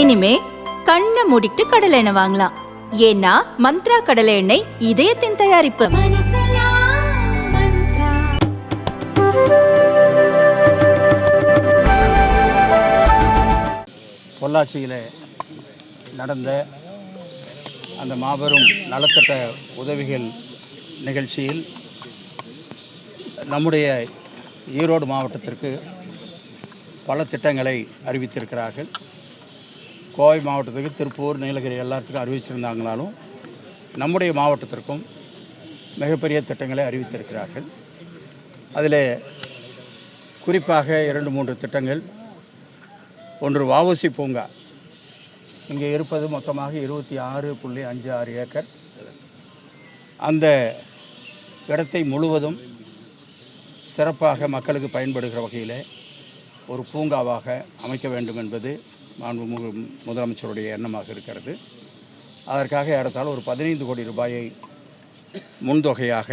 இனிமே கண்ணை மூடிட்டு கடலை எண்ணெய் வாங்கலாம். ஏன்னா மந்த்ரா கடலை எண்ணெய் இதயத்தின் தயாரிப்பு. பொள்ளாச்சியில் நடந்த அந்த மாபெரும் நலத்திட்ட உதவிகள் நிகழ்ச்சியில் நம்முடைய ஈரோடு மாவட்டத்திற்கு பல திட்டங்களை அறிவித்திருக்கிறார்கள். கோவை மாவட்டத்துக்கு திருப்பூர் நீலகிரி எல்லாத்துக்கும் அறிவிச்சிருந்தாங்களாலும் நம்முடைய மாவட்டத்திற்கும் மிகப்பெரிய திட்டங்களை அறிவித்திருக்கிறார்கள். அதில் குறிப்பாக இரண்டு மூன்று திட்டங்கள். ஒன்று வாவசி பூங்கா. இங்கே இருப்பது மொத்தமாக இருபத்தி ஆறு புள்ளி அஞ்சு ஆறு ஏக்கர். அந்த இடத்தை முழுவதும் சிறப்பாக மக்களுக்கு பயன்படுகிற வகையில் ஒரு பூங்காவாக அமைக்க வேண்டும் என்பது மாண்புமிகு முதலமைச்சருடைய எண்ணமாக இருக்கிறது. அதற்காக ஏறத்தாழ ஒரு பதினைந்து கோடி ரூபாயை முன்தொகையாக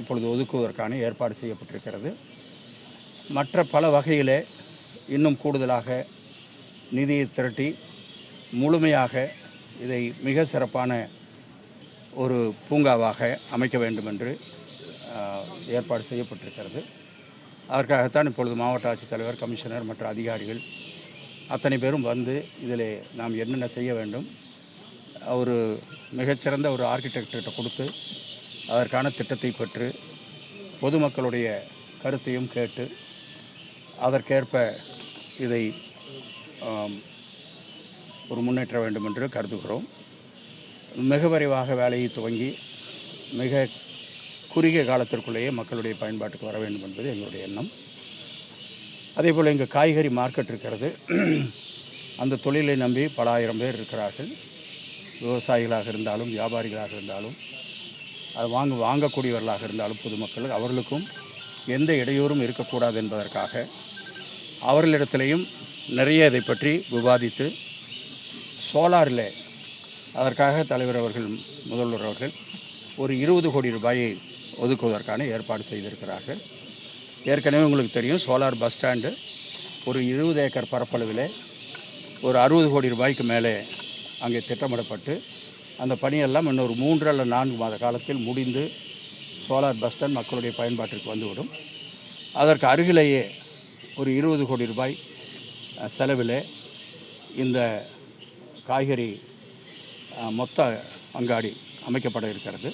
இப்பொழுது ஒதுக்குவதற்கான ஏற்பாடு செய்யப்பட்டிருக்கிறது. மற்ற பல வகையிலே இன்னும் கூடுதலாக நிதியை திரட்டி முழுமையாக இதை மிக சிறப்பான ஒரு பூங்காவாக அமைக்க வேண்டும் என்று ஏற்பாடு செய்யப்பட்டிருக்கிறது. அதற்காகத்தான் இப்பொழுது மாவட்ட ஆட்சித்தலைவர் கமிஷனர் மற்ற அதிகாரிகள் அத்தனை பேரும் வந்து இதில் நாம் என்னென்ன செய்ய வேண்டும் ஒரு மிகச்சிறந்த ஒரு ஆர்கிடெக்டர்கிட்ட கொடுத்து அதற்கான திட்டத்தை பெற்று பொதுமக்களுடைய கருத்தையும் கேட்டு அதற்கேற்ப இதை ஒரு முன்னேற்ற வேண்டும் என்று கருதுகிறோம். மிக விரைவாக வேலையை துவங்கி மிக குறுகிய காலத்திற்குள்ளேயே மக்களுடைய பயன்பாட்டுக்கு வர வேண்டும் என்பது எங்களுடைய எண்ணம். அதே போல் இங்கே காய்கறி மார்க்கெட் இருக்கிறது. அந்த தொழிலை நம்பி பல ஆயிரம் பேர் இருக்கிறார்கள். விவசாயிகளாக இருந்தாலும் வியாபாரிகளாக இருந்தாலும் அது வாங்க வாங்கக்கூடியவர்களாக இருந்தாலும் பொதுமக்கள் அவர்களுக்கும் எந்த இடையூறும் இருக்கக்கூடாது என்பதற்காக அவர்களிடத்திலையும் நிறைய இதை பற்றி விவாதித்து சோலாரில் அதற்காக தலைவர் அவர்கள் முதல்வர் அவர்கள் ஒரு இருபது கோடி ரூபாயை ஒதுக்குவதற்கான ஏற்பாடு செய்திருக்கிறார்கள். ஏற்கனவே உங்களுக்கு தெரியும் சோலார் பஸ் ஸ்டாண்டு ஒரு இருபது ஏக்கர் பரப்பளவில் ஒரு அறுபது கோடி ரூபாய்க்கு மேலே அங்கே திட்டமிடப்பட்டு அந்த பணியெல்லாம் இன்னொரு மூன்று அல்ல நான்கு மாத காலத்தில் முடிந்து சோலார் பஸ் ஸ்டாண்ட் மக்களுடைய பயன்பாட்டிற்கு வந்துவிடும். அதற்கு அருகிலேயே ஒரு இருபது கோடி ரூபாய் செலவில் இந்த காய்கறி மொத்த அங்காடி அமைக்கப்பட இருக்கிறது.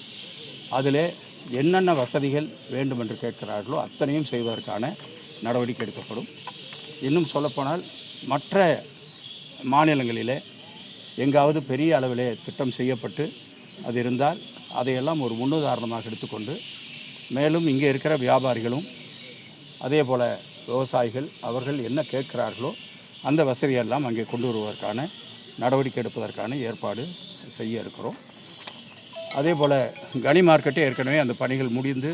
அதில் என்னென்ன வசதிகள் வேண்டும் என்று கேட்கிறார்களோ அத்தனையும் செய்வதற்கான நடவடிக்கை எடுக்கப்படும். இன்னும் சொல்லப்போனால் மற்ற மாநிலங்களிலே எங்காவது பெரிய அளவிலே திட்டம் செய்யப்பட்டு அது இருந்தால் அதையெல்லாம் ஒரு முன்னுதாரணமாக எடுத்துக்கொண்டு மேலும் இங்கே இருக்கிற வியாபாரிகளும் அதே போல் விவசாயிகள் அவர்கள் என்ன கேட்கிறார்களோ அந்த வசதியெல்லாம் அங்கே கொண்டு வருவதற்கான நடவடிக்கை எடுப்பதற்கான ஏற்பாடு செய்ய இருக்கிறோம். அதே போல் கனி மார்க்கெட்டே ஏற்கனவே அந்த பணிகள் முடிந்து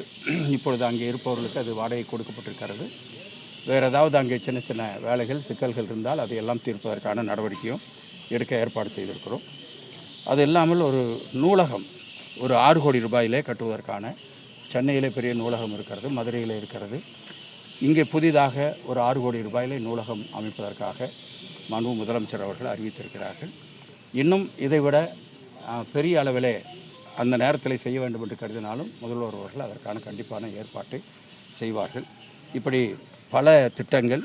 இப்பொழுது அங்கே இருப்பவர்களுக்கு அது வாடகை கொடுக்கப்பட்டிருக்கிறது. வேறு ஏதாவது அங்கே சின்ன சின்ன வேலைகள் சிக்கல்கள் இருந்தால் அதையெல்லாம் தீர்ப்பதற்கான நடவடிக்கையும் எடுக்க ஏற்பாடு செய்திருக்கிறோம். அது இல்லாமல் ஒரு நூலகம் ஒரு ஆறு கோடி ரூபாயிலே கட்டுவதற்கான சென்னையிலே பெரிய நூலகம் இருக்கிறது மதுரையில் இருக்கிறது. இங்கே புதிதாக ஒரு ஆறு கோடி ரூபாயிலே நூலகம் அமைப்பதற்காக மாண்பு முதலமைச்சர் அவர்கள் அறிவித்திருக்கிறார்கள். இன்னும் இதைவிட பெரிய அளவிலே அந்த நேரத்தில் செய்ய வேண்டும் என்று கருதினாலும் முதல்வர் அவர்கள் அதற்கான கண்டிப்பான ஏற்பாட்டை செய்வார்கள். இப்படி பல திட்டங்கள்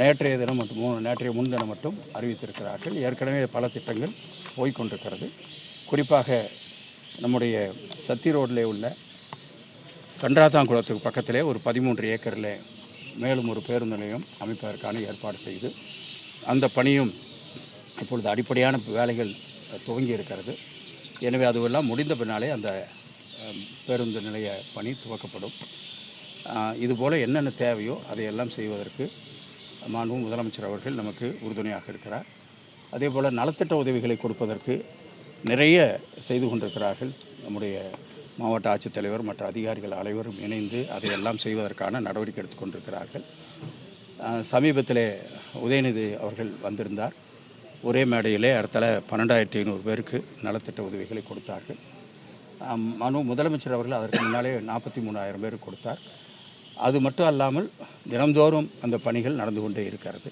நேற்றைய தினம் மட்டும் நேற்றைய முன்தினம் மட்டும் அறிவித்திருக்கிறார்கள். ஏற்கனவே பல திட்டங்கள் போய்கொண்டிருக்கிறது குறிப்பாக நம்முடைய சத்தி ரோட்டிலே உள்ள கன்றாத்தாங்குளத்துக்கு பக்கத்திலே ஒரு பதிமூன்று ஏக்கரில் மேலும் ஒரு பேருந்து நிலையம் அமைப்பதற்கான ஏற்பாடு செய்து அந்த பணியும் இப்பொழுது அடிப்படையான வேலைகள் துவங்கி இருக்கிறது எனவே அதுவெல்லாம் முடிந்த பின்னாலே அந்த பேருந்து நிலைய பணி துவக்கப்படும். இதுபோல் என்னென்ன தேவையோ அதையெல்லாம் செய்வதற்கு மாண்பு முதலமைச்சர் அவர்கள் நமக்கு உறுதுணையாக இருக்கிறார். அதே போல் நலத்திட்ட உதவிகளை கொடுப்பதற்கு நிறைய செய்து கொண்டிருக்கிறார்கள் நம்முடைய மாவட்ட ஆட்சித்தலைவர் மற்ற அதிகாரிகள் அனைவரும் இணைந்து அதையெல்லாம் செய்வதற்கான நடவடிக்கை எடுத்துக்கொண்டிருக்கிறார்கள் சமீபத்தில் சமீபத்திலே உதயநிதி அவர்கள் வந்திருந்தார். ஒரே மேடையிலே அடுத்தால பன்னெண்டாயிரத்தி ஐநூறு பேருக்கு நலத்திட்ட உதவிகளை கொடுத்தார்கள். மனு முதலமைச்சர் அவர்கள் அதற்கு முன்னாலே நாற்பத்தி மூணாயிரம் பேருக்கு கொடுத்தார். அது மட்டும் அல்லாமல் தினந்தோறும் அந்த பணிகள் நடந்து கொண்டே இருக்கிறது.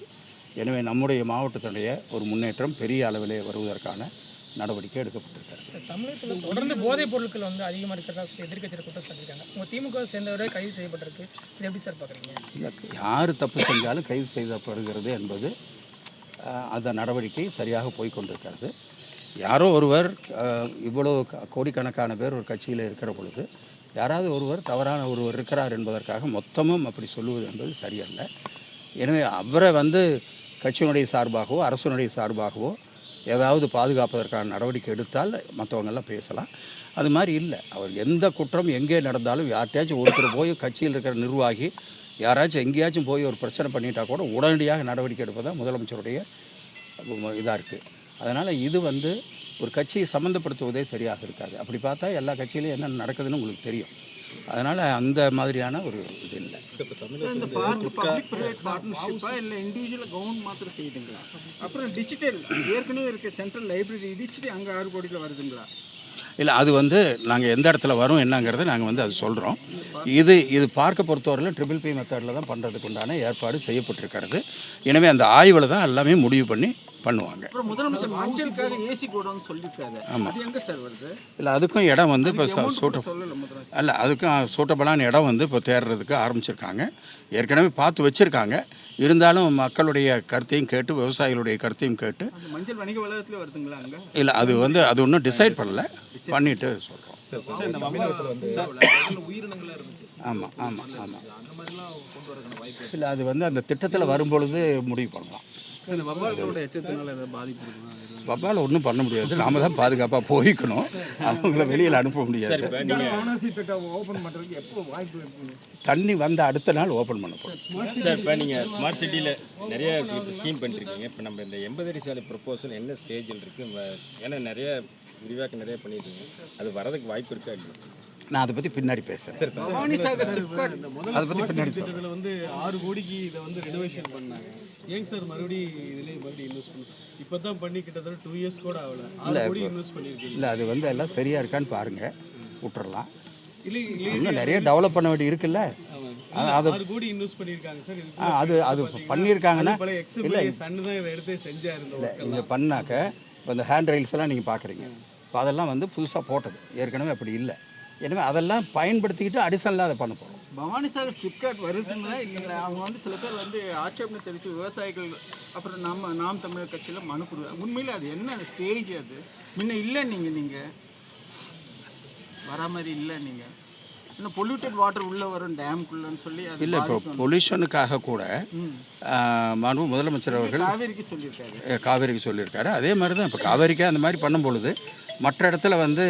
எனவே நம்முடைய மாவட்டத்தினுடைய ஒரு முன்னேற்றம் பெரிய அளவிலே வருவதற்கான நடவடிக்கை எடுக்கப்பட்டிருக்கிறது. தமிழகத்துல தொடர்ந்து போதைப் பொருட்கள் வந்து அதிகமாக இருக்கிறதா சொல்லி எதிர்க்கட்சியில் குற்றம் சாட்டியிருக்காங்க. உங்க திமுக சேர்ந்தவரே கைது செய்யப்பட்டிருக்கு. இது எப்படி சார் பார்க்குறீங்க யார் தப்பு செஞ்சாலும் கைது செய்யப்படுகிறது என்பது அந்த நடவடிக்கை சரியாக போய்கொண்டிருக்கிறது யாரோ ஒருவர் இவ்வளோ க- கோடிக்கணக்கான பேர் ஒரு கட்சியில் இருக்கிற பொழுது யாராவது ஒருவர் தவறான ஒருவர் இருக்கிறார் என்பதற்காக மொத்தமும் அப்படி சொல்லுவது என்பது சரியல்ல. எனவே அவரை வந்து கட்சியினுடைய சார்பாகவோ அரசனுடைய சார்பாகவோ ஏதாவது பாதுகாப்பதற்கான நடவடிக்கை எடுத்தால் மற்றவங்கெல்லாம் பேசலாம். அது மாதிரி இல்லை. அவர் எந்த குற்றம் எங்கே நடந்தாலும் யார்கிட்டயாச்சும் ஒருத்தர் போய் கட்சியில் இருக்கிற நிர்வாகி யாராச்சும் எங்கேயாச்சும் போய் ஒரு பிரச்சனை பண்ணிட்டா கூட உடனடியாக நடவடிக்கை எடுப்பதான் முதலமைச்சருடைய இதாக இருக்குது அதனால் இது வந்து ஒரு கட்சியை சம்மந்தப்படுத்துவதே சரியாக இருக்காது. அப்படி பார்த்தா எல்லா கட்சியிலையும் என்ன நடக்குதுன்னு உங்களுக்கு தெரியும். அதனால் அந்த மாதிரியான ஒரு இது இல்லை. அப்புறம் டிஜிட்டல் ஏற்கனவே இருக்க சென்ட்ரல் லைப்ரரி இடிச்சுட்டு அங்கே ஆறு கோடியில் வருதுங்களா? இல்லை அது வந்து நாங்கள் எந்த இடத்துல வரும் என்னங்கிறத நாங்கள் வந்து அது சொல்கிறோம் இது இது பார்க்க பொறுத்தவரையிலும் ட்ரிபிள் பி மெத்தடில் தான் பண்ணுறதுக்கு உண்டான ஏற்பாடு செய்யப்பட்டிருக்கிறது. எனவே அந்த ஆய்வில் தான் எல்லாமே முடிவு பண்ணி பண்ணுவாங்க. அப்புறம் முதலமைச்சர் மஞ்சளுக்காக ஏசி கூடன்னு சொல்லியிருக்காரு. ஆமா. அது எங்க சார் வருது? இல்லை அதுக்கும் இடம் வந்து இப்போ சூட்ட அல்ல அதுக்கும் சூட்டபலான இடம் வந்து இப்போ தேடுறதுக்கு ஆரம்பிச்சிருக்காங்க. ஏற்கனவே பார்த்து வச்சுருக்காங்க. இருந்தாலும் மக்களுடைய கருத்தையும் கேட்டு விவசாயிகளுடைய கருத்தையும் கேட்டு அந்த மஞ்சள் வணிக வளாகத்துல வருதுங்களா அங்க? இல்லை அது வந்து அது ஒன்றும் டிசைட் பண்ணல. பண்ணிட்டு சொல்கிறோம் ஆமாம் ஆமாம் ஆமாம் இல்லை அது வந்து அந்த திட்டத்தில் வரும்பொழுது முடிவு பண்ணலாம். இந்த வவ்வால்களோட எச்சத்தினால ஏதாவது பாதிப்பு வவ்வால் ஒன்றும் பண்ண முடியாது. நாம தான் பாதுகாப்பாக போய்க்கணும். அவங்கள வெளியில் அனுப்ப முடியாது. ஓபன் பண்றதுக்கு எப்போ வாய்ப்பு இருக்குங்க தண்ணி வந்த அடுத்த நாள் ஓப்பன் பண்ணப்படும் சார் இப்போ நீங்கள் ஸ்மார்ட் சிட்டியில் நிறைய ஸ்கீம் பண்ணிருக்கீங்க. இப்போ நம்ம இந்த எண்பது சாலை ப்ரொப்போசல் என்ன ஸ்டேஜில் இருக்குது ஏன்னா நிறைய விரிவாக்கம் நிறைய பண்ணியிருக்கீங்க அது வரதுக்கு வாய்ப்பு இருக்கா இல்லையா? நான் அதை பற்றி பின்னாடி பேசுகிறேன் அதை பற்றி பின்னாடி இதில் வந்து ஆறு கோடிக்கு இதை வந்து ரெனோவேஷன் பண்ணாங்க. ஏங்க சார் மறுபடியும் இதுலேயே மறுபடியும் இன்வெஸ்ட் பண்ணி இப்போ தான் பண்ணி கிட்டத்தட்ட டூ இயர்ஸ் கூட ஆகல. ஆறு கோடி இன்வெஸ்ட் பண்ணியிருக்கீங்க இல்லை அது வந்து எல்லாம் சரியாக இருக்கான்னு பாருங்கள் விட்டுறலாம். இல்லை இல்லை இன்னும் நிறைய டெவலப் பண்ண வேண்டி இருக்குல்ல? அது- கோடி இன்வெஸ்ட் பண்ணியிருக்காங்க சார். ஆ, அது அது பண்ணியிருக்காங்கன்னா எக்ஸபிள் சன்னு தான் இதை எடுத்து செஞ்சாரு இல்லை இங்கே பண்ணாக்க இப்போ இந்த ஹேண்ட் ரயில்ஸ் எல்லாம் நீங்கள் பார்க்குறீங்க இப்போ அதெல்லாம் வந்து புதுசாக போட்டது. ஏற்கனவே அப்படி இல்லை. எனவே அதெல்லாம் பயன்படுத்திக்கிட்டு அடிஷனலாக அதை பண்ண போகிறோம் பவானி சாகர் சிப்காட் வருதுங்களா? இல்லைங்களா? அவங்க வந்து சில பேர் வந்து ஆட்சேபனை தெரிவித்து விவசாயிகள் அப்புறம் நம்ம நாம் தமிழர் கட்சியில் மனு கொடுக்குறாங்க உண்மையில அது என்ன ஸ்டேஜ் அது? முன்ன இல்லை நீங்கள் நீங்கள் வரா மாதிரி இல்லை நீங்கள் இன்னும் பொல்யூட்டட் வாட்டர் உள்ளே வரும் டேம்குள்ளன்னு சொல்லி அது இல்லை இப்போ. பொல்யூஷனுக்காக கூட மாண்பு முதலமைச்சர் அவர்கள் காவேரிக்கு சொல்லியிருக்காரு. காவேரிக்கு சொல்லியிருக்காரு. அதே மாதிரி தான் இப்போ காவேரிக்கு அந்த மாதிரி பண்ணும் பொழுது மற்ற இடத்துல வந்து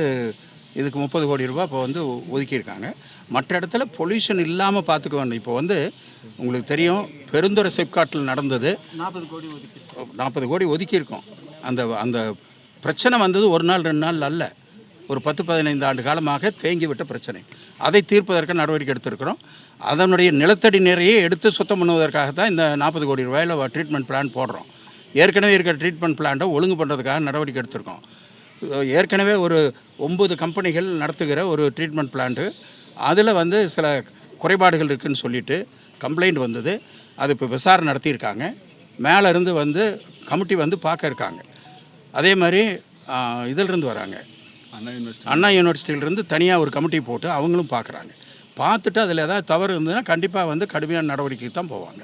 இதுக்கு முப்பது கோடி ரூபாய் இப்போ வந்து ஒதுக்கியிருக்காங்க. மற்ற இடத்துல பொல்யூஷன் இல்லாமல் பார்த்துக்க வேண்டும். இப்போ வந்து உங்களுக்கு தெரியும் பெருந்துறை சிப்காட்டில் நடந்தது. நாற்பது கோடி ஒதுக்கி. நாற்பது கோடி ஒதுக்கியிருக்கோம். அந்த அந்த பிரச்சனை வந்தது ஒரு நாள் ரெண்டு நாள் அல்ல. ஒரு பத்து பதினைந்து ஆண்டு காலமாக தேங்கிவிட்ட பிரச்சனை. அதை தீர்ப்பதற்கு நடவடிக்கை எடுத்திருக்கிறோம். அதனுடைய நிலத்தடி நீரையே எடுத்து சுத்தம் பண்ணுவதற்காக தான் இந்த நாற்பது கோடி ரூபாயில் ட்ரீட்மெண்ட் பிளான் போடுறோம். ஏற்கனவே இருக்கிற ட்ரீட்மெண்ட் பிளான்ட்டை ஒழுங்கு பண்ணுறதுக்காக நடவடிக்கை எடுத்திருக்கோம். ஏற்கனவே ஒரு ஒம்பது கம்பெனிகள் நடத்துகிற ஒரு ட்ரீட்மெண்ட் பிளான்ட்டு அதில் வந்து சில குறைபாடுகள் இருக்குன்னு சொல்லிட்டு கம்ப்ளைண்ட் வந்தது. அது இப்போ விசாரணை நடத்தியிருக்காங்க. மேலே இருந்து வந்து கமிட்டி வந்து பார்க்க இருக்காங்க. அதே மாதிரி இதிலிருந்து வராங்க. அண்ணா யூனிவர்சிட்டியிலிருந்து தனியாக ஒரு கமிட்டி போட்டு அவங்களும் பார்க்குறாங்க. பார்த்துட்டு அதில் ஏதாவது தவறு இருந்ததுன்னா கண்டிப்பாக வந்து கடுமையான நடவடிக்கைக்கு தான் போவாங்க.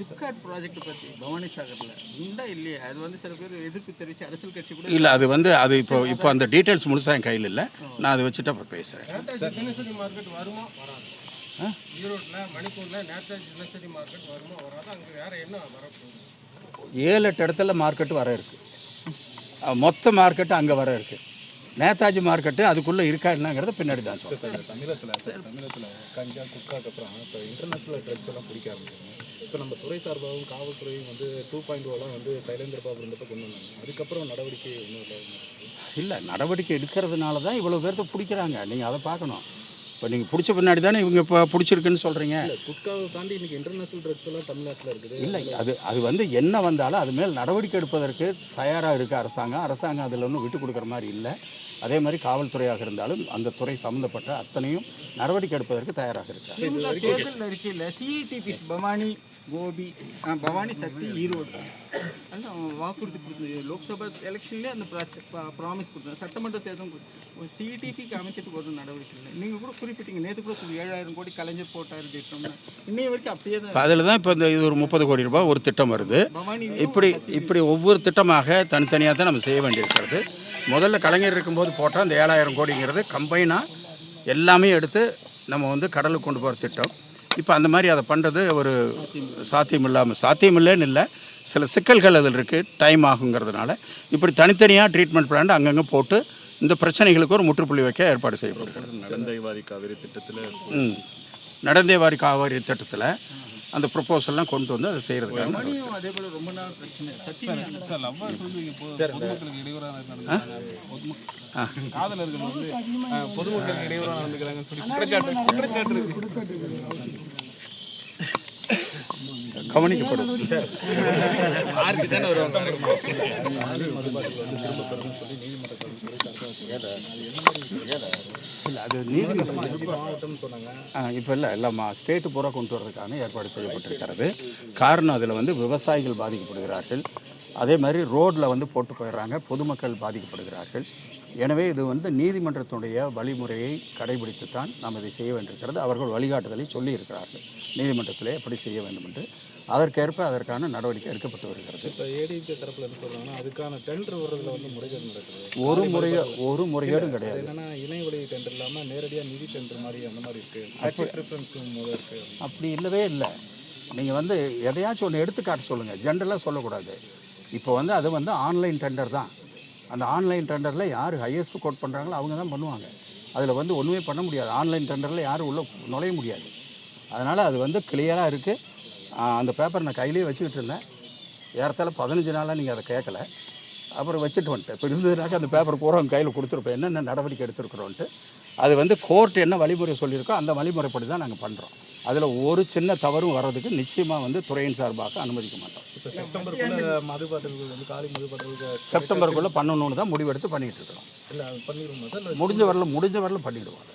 சிப்காட் ப்ராஜெக்ட் பற்றி பவானி சாகரில் உண்டா இல்லையா? அது வந்து சில பேர் எதிர்ப்பு தெரிவித்து அரசியல் கட்சி கூட இல்லை அது வந்து அது இப்போ இப்போ அந்த டீட்டெயில்ஸ் முழுசாக என் கையில் இல்லை. நான் அதை வச்சுட்டு அப்புறம் பேசுகிறேன் தினசரி மார்க்கெட் வருமா வராது? ஈரோட்டில் மணிப்பூரில் நேதாஜி தினசரி மார்க்கெட் வருமா வராது? அங்கே வேற என்ன வரப்போகுது? ஏழு எட்டு இடத்துல மார்க்கெட் வர இருக்குது மொத்த மார்க்கெட்டு அங்கே வர இருக்குது நேதாஜி மார்க்கெட்டு அதுக்குள்ளே இருக்கா என்னங்கிறத பின்னாடி தான் சொல்றேன். தமிழகத்தில் தமிழகத்தில் கஞ்சா குட்காக்கு அப்புறம் இப்போ இன்டர்நேஷ்னல் ட்ரக்ஸ் எல்லாம் பிடிக்க ஆரம்பிச்சாங்க இப்போ நம்ம துறை சார்பாகவும் காவல்துறையும் வந்து டூ பாயிண்ட் ஓலாம் வந்து சைலேந்திர பாபு இருந்தப்போ கொண்டு வந்தாங்க. அதுக்கப்புறம் நடவடிக்கை ஒன்றும் இல்லை. இல்லை நடவடிக்கை எடுக்கிறதுனால தான் இவ்வளோ பேர்த்த பிடிக்கிறாங்க. நீங்கள் அதை பார்க்கணும். இப்போ நீங்கள் பிடிச்ச பின்னாடி தானே இவங்க இப்போ பிடிச்சிருக்குன்னு சொல்கிறீங்க இல்லை குட்காவை தாண்டி இன்னைக்கு இன்டர்நேஷ்னல் ட்ரக்ஸ் எல்லாம் தமிழ்நாட்டில் இருக்குது. இல்லை அது அது வந்து என்ன வந்தாலும் அது மேல் நடவடிக்கை எடுப்பதற்கு தயாராக இருக்குது அரசாங்கம். அரசாங்கம் அதில் ஒன்றும் விட்டு கொடுக்குற மாதிரி இல்லை. அதே மாதிரி காவல்துறையாக இருந்தாலும் அந்த துறை சம்மந்தப்பட்ட அத்தனையும் நடவடிக்கை எடுப்பதற்கு தயாராக இருக்கிறார் திமுக தேர்தலில் இருக்கையில் சிஇடிபிஸ் பவானி கோபி ஆ, பவானி சக்தி ஈரோடு. வாக்குறுதி கொடுத்தது. லோக்சபா எலெக்ஷன்லேயே அந்த ப்ராமிஸ் கொடுத்தாங்க சட்டமன்ற தேர்தலும் சிஇடிபிக்கு அமைக்கிறதுக்கு ஒரு நடவடிக்கை இல்லை. நீங்கள் கூட குறிப்பிட்டீங்க. நேற்று கூட ஏழாயிரம் கோடி கலைஞர் போட்டார் திட்டம்னு இன்னைய வரைக்கும் அப்படியே தான் இப்போ அதில் தான் இப்போ இந்த இது ஒரு முப்பது கோடி ரூபாய் ஒரு திட்டம் வருது. பவானி இப்படி இப்படி ஒவ்வொரு திட்டமாக தனித்தனியாக தான் நம்ம செய்ய வேண்டியிருக்கிறது. முதல்ல கலைஞர் இருக்கும்போது போட்டால் அந்த ஏழாயிரம் கோடிங்கிறது கம்பைனாக எல்லாமே எடுத்து நம்ம வந்து கடலுக்கு கொண்டு போகிற திட்டம். இப்போ அந்த மாதிரி அதை பண்ணுறது ஒரு சாத்தியம் இல்லாமல் சாத்தியம் இல்லை. சில சிக்கல்கள் அதில் இருக்குது டைம் ஆகுங்கிறதுனால. இப்படி தனித்தனியாக ட்ரீட்மெண்ட் பிளான் அங்கங்கே போட்டு இந்த பிரச்சனைகளுக்கு ஒரு முற்றுப்புள்ளி வைக்க ஏற்பாடு செய்யப்படுகிறது. நடந்தைவாதி காவிரி திட்டத்தில் ம். நடந்தேவாரி காவிரி திட்டத்தில் அந்த ப்ரொப்போசல்லாம் கொண்டு வந்து அதை பவானியும் அதே போல் ரொம்ப நாள் பிரச்சனை. காதலர்கள் வந்து பொதுமக்களுக்கு இடையூறாக நடந்துக்கிறாங்கன்னு சொல்லி குற்றச்சாட்டு குற்றச்சாட்டு இருக்கு. கவனிக்கப்படும். இல்லை அது நீதிமன்றம் இப்போ இல்லை இல்லைம்மா ஸ்டேட்டு பூரா கொண்டு வர்றதுக்கான ஏற்பாடு செய்யப்பட்டிருக்கிறது. காரணம் அதில் வந்து விவசாயிகள் பாதிக்கப்படுகிறார்கள். அதே மாதிரி ரோட்டில் வந்து போட்டு போயிடுறாங்க பொதுமக்கள் பாதிக்கப்படுகிறார்கள். எனவே இது வந்து நீதிமன்றத்துடைய வழிமுறையை கடைபிடித்து தான் நாம் இதை செய்ய வேண்டியிருக்கிறது. அவர்கள் வழிகாட்டுதலை சொல்லியிருக்கிறார்கள். நீதிமன்றத்திலே எப்படி செய்ய வேண்டும் என்று. அதற்கேற்ப அதற்கான நடவடிக்கை எடுக்கப்பட்டு வருகிறது. இப்போ ஏடிபி தரப்புல என்ன அதுக்கான டெண்டர் வர்றதுல வந்து முறைகேடு நடக்குது. ஒரு முறையோ ஒரு முறைகேடும் கிடையாது. என்னன்னா இணைய வழி டெண்டர் இல்லாம நேரடியா நிதி டெண்டர் மாதிரி அந்த மாதிரி இருக்கு. பட்ஜெட் ப்ரிஃபரன்ஸ் முதல் இருக்கு. அப்படி இல்லவே இல்லை. நீங்கள் வந்து எதையாச்சும் ஒன்று எடுத்துக்காட்ட சொல்லுங்கள் ஜென்ரலாக சொல்லக்கூடாது. இப்போ வந்து அது வந்து ஆன்லைன் டெண்டர் தான். அந்த ஆன்லைன் டெண்டரில் யார் ஹையஸ்ட் கோட் பண்ணுறாங்களோ அவங்க தான் பண்ணுவாங்க. அதில் வந்து ஒன்றுமே பண்ண முடியாது. ஆன்லைன் டெண்டரில் யாரும் உள்ளே நுழைய முடியாது. அதனால் அது வந்து கிளியராக இருக்குது அந்த பேப்பர் நான் கையிலேயே வச்சுக்கிட்டு இருந்தேன். ஏறத்தாழ பதினஞ்சு நாளாக நீங்கள் அதை கேட்கல. அப்புறம் வச்சுட்டு வந்துட்டேன். இப்போ இருந்ததுனாக்க அந்த பேப்பர் பூரா கையில் கொடுத்துருப்பேன். என்னென்ன நடவடிக்கை எடுத்திருக்கிறோன்ட்டு. அது வந்து கோர்ட் என்ன வழிமுறை சொல்லியிருக்கோ அந்த வழிமுறைப்படி தான் நாங்கள் பண்ணுறோம் அதில் ஒரு சின்ன தவறும் வர்றதுக்கு நிச்சயமாக வந்து துறையின் சார்பாக அனுமதிக்க மாட்டோம். இப்போ செப்டம்பருக்குள்ள பண்ணணும்னு தான் முடிவெடுத்து பண்ணிகிட்டு இருக்கிறோம். முடிஞ்ச வரல முடிஞ்ச வரல பண்ணிவிடுவோம்